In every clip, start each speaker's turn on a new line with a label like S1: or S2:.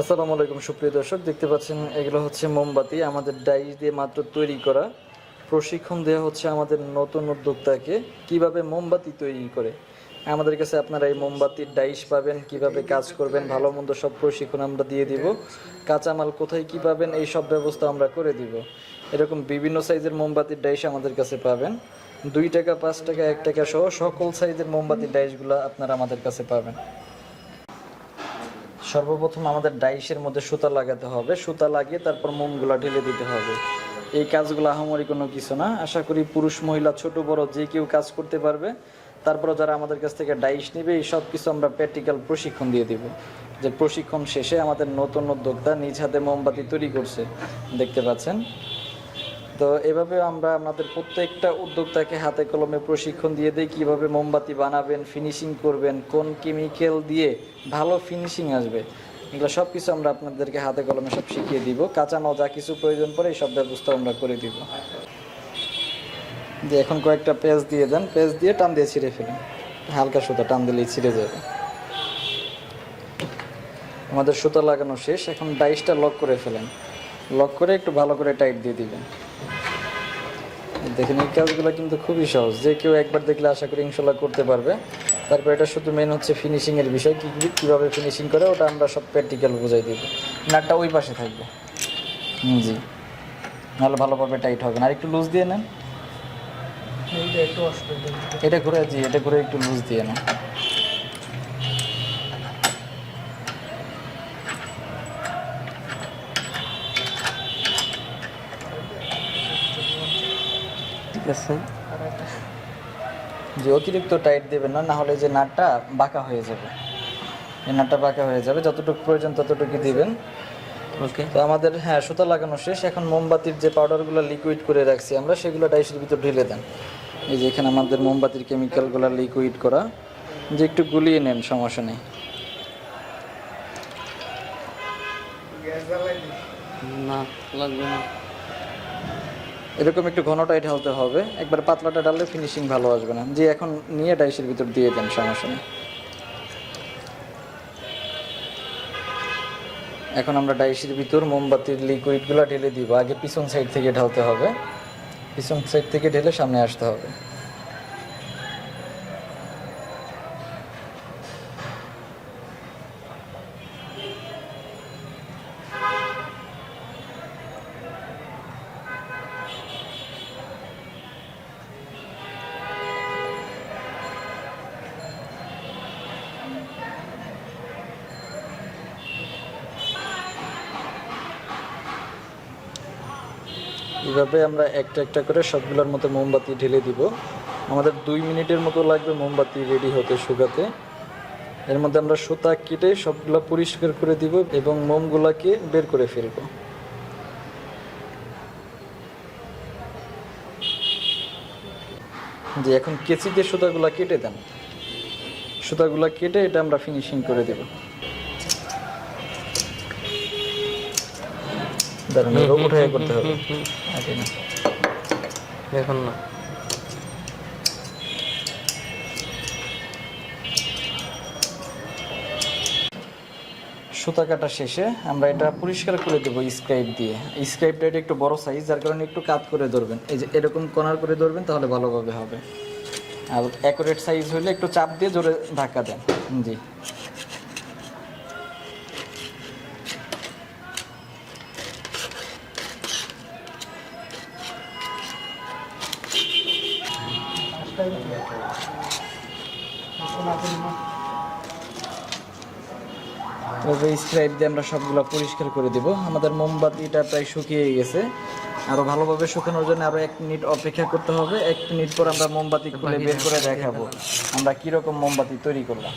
S1: আসসালামু আলাইকুম, সুপ্রিয় দর্শক। দেখতে পাচ্ছেন, এগুলো হচ্ছে মোমবাতি। আমাদের ডাইস দিয়ে মাত্র তৈরি করা। প্রশিক্ষণ দেওয়া হচ্ছে আমাদের নতুন উদ্যোক্তাকে। কীভাবে মোমবাতি তৈরি করে? আমাদের কাছে আপনারা এই মোমবাতির ডাইস পাবেন, কীভাবে কাজ করবেন, ভালো মন্দ সব প্রশিক্ষণ আমরা দিয়ে দিব। কাঁচামাল কোথায় কি পাবেন, এই সব ব্যবস্থা আমরা করে দিব। এরকম বিভিন্ন সাইজের মোমবাতির ডাইস আমাদের কাছে পাবেন। দুই টাকা, পাঁচ টাকা, এক টাকা সহ সকল সাইজের মোমবাতির ডাইসগুলো আপনারা আমাদের কাছে পাবেন। সর্বপ্রথম আমাদের ডাইসের মধ্যে সুতা লাগাতে হবে। সুতা লাগিয়ে তারপর মোমগুলা ঢেলে দিতে হবে। এই কাজগুলো আহামরি কোনো কিছু না। আশা করি পুরুষ, মহিলা, ছোট, বড় যে কেউ কাজ করতে পারবে। তারপর যারা আমাদের কাছ থেকে ডাইস নেবে, এই সব কিছু আমরা প্র্যাকটিক্যাল প্রশিক্ষণ দিয়ে দিব। যে প্রশিক্ষণ শেষে আমাদের নতুন উদ্যোক্তা নিজ হাতে মোমবাতি তৈরি করছে। দেখতে পাচ্ছেন? তো এভাবে আমরা আমাদের প্রত্যেকটা উদ্যোক্তাকে হাতে কলমে প্রশিক্ষণ দিয়ে দিই, কীভাবে মোমবাতি বানাবেন ফিনিশিং করবেন, কোন কেমিক্যাল দিয়ে ভালো ফিনিশিং আসবে, এগুলো সব কিছু আমরা আপনাদেরকে হাতে কলমে সব শিখিয়ে দিব। কাঁচামাল যা কিছু প্রয়োজন পড়ে এই সব ব্যবস্থা আমরা করে দিব। যে এখন কয়েকটা পেঁয়াজ দিয়ে দেন, পেঁয়াজ দিয়ে টান দিয়ে ছিঁড়ে ফেলেন। হালকা সুতা টান দিলেই ছিঁড়ে যাবে। আমাদের সুতা লাগানো শেষ, এখন ডাইসটা লক করে ফেলেন। লক করে একটু ভালো করে টাইট দিয়ে দিবেন। দেখেন এই কাজগুলো কিন্তু খুবই সহজ। যে কেউ একবার দেখলে আশা করি ইনশাল্লাহ করতে পারবে। তারপর এটা শুধু মেন হচ্ছে ফিনিশিংয়ের বিষয় কী কীভাবে ফিনিশিং করে ওটা আমরা সব প্র্যাকটিক্যাল বুঝাই দিব। নাটটা ওই পাশে থাকবে। জি। নাহলে ভালোভাবে টাইট হবে না। আর একটু লুজ দিয়ে নেন। এটা ঘুরে জি এটা ঘুরে একটু লুজ দিয়ে নেন।
S2: আছে
S1: যে অতিরিক্ত টাইট দেবেন না না হলে যে নাটটা বাঁকা হয়ে যাবে। এই নাটটা বাঁকা হয়ে যাবে যতটুকু প্রয়োজন ততটুকু দিবেন।
S2: ওকে
S1: তো আমাদের হ্যাঁ সুতা লাগানো শেষ। এখন মোমবাতির যে পাউডারগুলো লিকুইড করে রাখছি আমরা সেগুলো ডাইসের ভিতর ঢেলে দেন। এই যে এখানে আমাদের মোমবাতির কেমিক্যালগুলো লিকুইড করা। যে একটু গুলিয়ে নেন সমস্যা নেই।
S2: না লাগবে না।
S1: এরকম একটু ঘন ঘনটাই ঢালতে হবে। একবার পাতলাটা ডালে ফিনিশিং ভালো আসবে না। যে এখন নিয়ে ডাইসের ভিতর দিয়ে দেন, সমস্যা এখন আমরা ডাইসের ভিতর মোমবাতির লিকুইডগুলো ঢেলে দিব। আগে পিছন সাইড থেকে ঢালতে হবে। পিছন সাইড থেকে ঢেলে সামনে আসতে হবে। এইভাবে আমরা একটা একটা করে সবগুলোর মতো মোমবাতি ঢেলে দিব। আমাদের দুই মিনিটের মতো লাগবে মোমবাতি রেডি হতে শুকাতে। এর মধ্যে আমরা সুতা কেটে সবগুলো পরিষ্কার করে দিব এবং মোমগুলাকে বের করে ফেলব। যে এখন কেচি দিয়ে সুতাগুলা কেটে দেন। সুতাগুলা কেটে এটা আমরা ফিনিশিং করে দেব। দাঁড়ান উঠাই করতে হবে। আগে না। সুতা কাটা শেষে আমরা এটা পরিষ্কার করে দেবো স্ক্রাইপ দিয়ে। স্ক্রাইবটা এটা একটু বড় সাইজ যার কারণে একটু কাত করে ধরবেন। এই যে এরকম কর্নার করে ধরবেন তাহলে ভালোভাবে হবে। আর অ্যাকুরেট সাইজ হলে একটু চাপ দিয়ে জোরে ধাক্কা দেন। জি। তবে স্ক্রাইব দিয়ে আমরা সবগুলো পরিষ্কার করে দেব। আমাদের মোমবাতিটা প্রায় শুকিয়ে গেছে। আরও ভালোভাবে শুকানোর জন্য আরও এক মিনিট অপেক্ষা করতে হবে। এক মিনিট পর আমরা মোমবাতি খুলে বের করে দেখাবো আমরা কীরকম মোমবাতি তৈরি করলাম।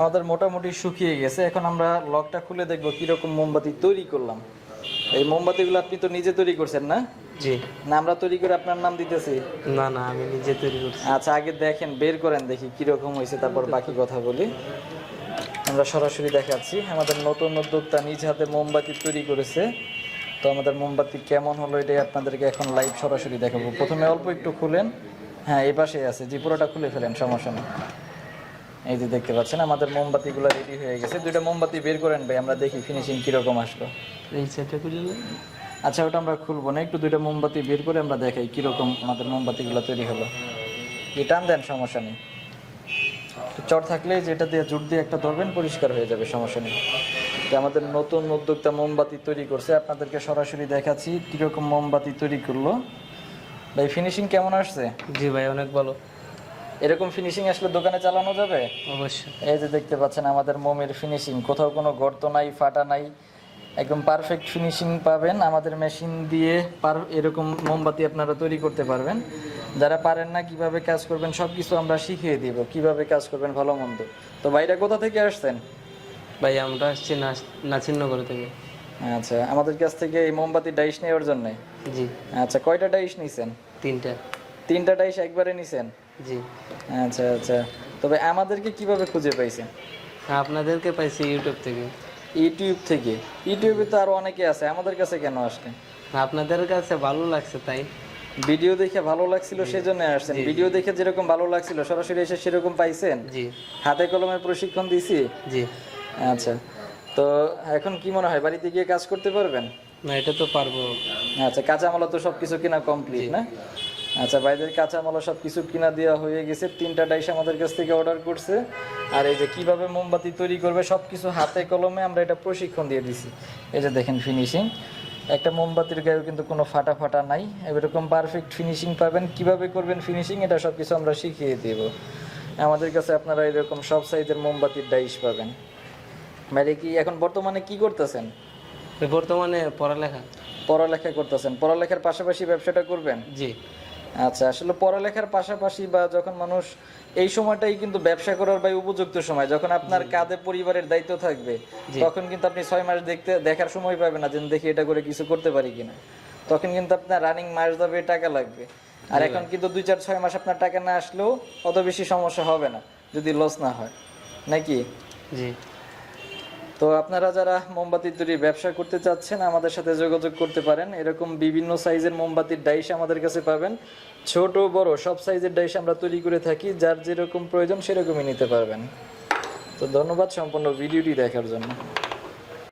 S1: আমাদের মোটামুটি শুকিয়ে গেছে। এখন আমরা লকটা খুলে দেখব কীরকম মোমবাতি তৈরি করলাম। এই মোমবাতিগুলো আপনি তো নিজে তৈরি করছেন না?
S2: জি।
S1: না আমরা তৈরি করে আপনার নাম দিতেছি।
S2: না না আমি নিজে তৈরি করছি।
S1: আচ্ছা আগে দেখেন বের করেন দেখি কীরকম হয়েছে তারপর বাকি কথা বলি। আমরা সরাসরি দেখাচ্ছি। আমাদের নতুন উদ্যোক্তা নিজ হাতে মোমবাতি তৈরি করেছে। তো আমাদের মোমবাতি কেমন হলো এটাই আপনাদেরকে এখন লাইভ সরাসরি দেখাবো। প্রথমে অল্প একটু খুলেন। হ্যাঁ এই পাশে আছে। জি পুরোটা খুলে ফেলেন সমস্যা নেই। এই যে দেখতে পাচ্ছেন আমাদের মোমবাতিগুলো রেডি হয়ে গেছে। দুইটা মোমবাতি বের করেন ভাই আমরা দেখি ফিনিশিং কীরকম আসলো।
S2: এই সাইডটা খুঁজে
S1: আচ্ছা ওটা আমরা খুলবো না। একটু দুইটা মোমবাতি বের করে আমরা দেখাই কীরকম আমাদের মোমবাতিগুলো তৈরি হলো। টান দেন সমস্যা নেই। চট থাকলে যেটা দিয়ে জুট দিয়ে একটা ধরবেন পরিষ্কার হয়ে যাবে সমস্যা নেই। আমাদের নতুন উদ্যোক্তা মোমবাতি তৈরি করছে আপনাদেরকে সরাসরি দেখাচ্ছি কীরকম মোমবাতি তৈরি করল। ভাই ফিনিশিং কেমন আসছে?
S2: জি ভাই অনেক ভালো।
S1: এরকম ফিনিশিং আসলে দোকানে চালানো যাবে?
S2: অবশ্যই।
S1: এই যে দেখতে পাচ্ছেন আমাদের মোমের ফিনিশিং কোথাও কোনো গর্ত নাই ফাটা নাই একদম পারফেক্ট ফিনিশিং পাবেন। আমাদের মেশিন দিয়ে পার এরকম মোমবাতি আপনারা তৈরি করতে পারবেন। যারা পারেন না কীভাবে কাজ করবেন সব কিছু আমরা শিখিয়ে দিব। কীভাবে কাজ করবেন ভালো মন্দ। তো ভাইরা কোথা থেকে আসছেন?
S2: ভাই আমরা আসছি নাচ- নাচিননগর থেকে।
S1: আচ্ছা আমাদের কাছ থেকে এই মোমবাতি ডাইস নেওয়ার জন্য?
S2: জি।
S1: আচ্ছা কয়টা ডাইস নিছেন?
S2: তিনটা।
S1: তিনটা ডাইস একবারে নিছেন?
S2: জি।
S1: আচ্ছা আচ্ছা। তবে আমাদেরকে কীভাবে খুঁজে পাইছেন?
S2: আপনাদেরকে পাইছি ইউটিউব থেকে।
S1: ইউটিউব থেকে। ইউটিউবে তো আরও অনেকে আছে। আমাদের কাছে কেন আসলেন
S2: আপনাদের কাছে ভালো লাগছে তাই।
S1: ভিডিও দেখে ভালো লাগছিল সেজন্য আসছেন। ভিডিও দেখে যেরকম ভালো লাগছিল সরাসরি এসে সেরকম পাইছেন?
S2: জি।
S1: হাতে কলমে প্রশিক্ষণ দিছি?
S2: জি।
S1: আচ্ছা। তো এখন কি মনে হয় বাড়িতে গিয়ে কাজ করতে পারবেন?
S2: না এটা তো পারব।
S1: আচ্ছা কাঁচামালা তো সবকিছু কিনা কমপ্লিট না? আচ্ছা বাইরের কাঁচামালা সব কিছু কিনা দেওয়া হয়ে গেছে। তিনটা ডাইস আমাদের কাছ থেকে অর্ডার করছে। আর এই যে কীভাবে মোমবাতি তৈরি করবে সব কিছু হাতে কলমে আমরা এটা প্রশিক্ষণ দিয়ে দিছি। এই যে দেখেন ফিনিশিং একটা মোমবাতির গায়েও কিন্তু কোনো ফাটা ফাটা নাই। এরকম পারফেক্ট ফিনিশিং পাবেন। কীভাবে করবেন ফিনিশিং এটা সব কিছু আমরা শিখিয়ে দেব। আমাদের কাছে আপনারা এরকম সব সাইজের মোমবাতির ডাইস পাবেন। মানে কি এখন বর্তমানে কি করতেছেন?
S2: বর্তমানে পড়ালেখা।
S1: পড়ালেখা করতেছেন। পড়ালেখার পাশাপাশি ব্যবসাটা করবেন?
S2: জি।
S1: আচ্ছা আসলে পড়ালেখার পাশাপাশি বা যখন মানুষ এই সময়টাই কিন্তু ব্যবসা করার বা উপযুক্ত সময় যখন আপনার কাঁধে পরিবারের দায়িত্ব থাকবে তখন কিন্তু আপনি ছয় মাস দেখতে দেখার সময় পাবেন না যে দেখি এটা করে কিছু করতে পারি কিনা। তখন কিন্তু আপনার রানিং মাস যাবে টাকা লাগবে। আর এখন কিন্তু দুই চার ছয় মাস আপনার টাকা না আসলেও অত বেশি সমস্যা হবে না যদি লস না হয়। নাকি?
S2: জি।
S1: তো আপনারা যারা মোমবাতি তৈরি ব্যবসা করতে চাচ্ছেন, আমাদের সাথে যোগাযোগ করতে পারেন। এরকম বিভিন্ন সাইজের মোমবাতির ডাইস আমাদের কাছে পাবেন। ছোট, বড়, সব সাইজের ডাইস আমরা তৈরি করে থাকি। যার যেরকম প্রয়োজন সেরকমই নিতে পারবেন। তো ধন্যবাদ সম্পূর্ণ ভিডিওটি দেখার জন্য।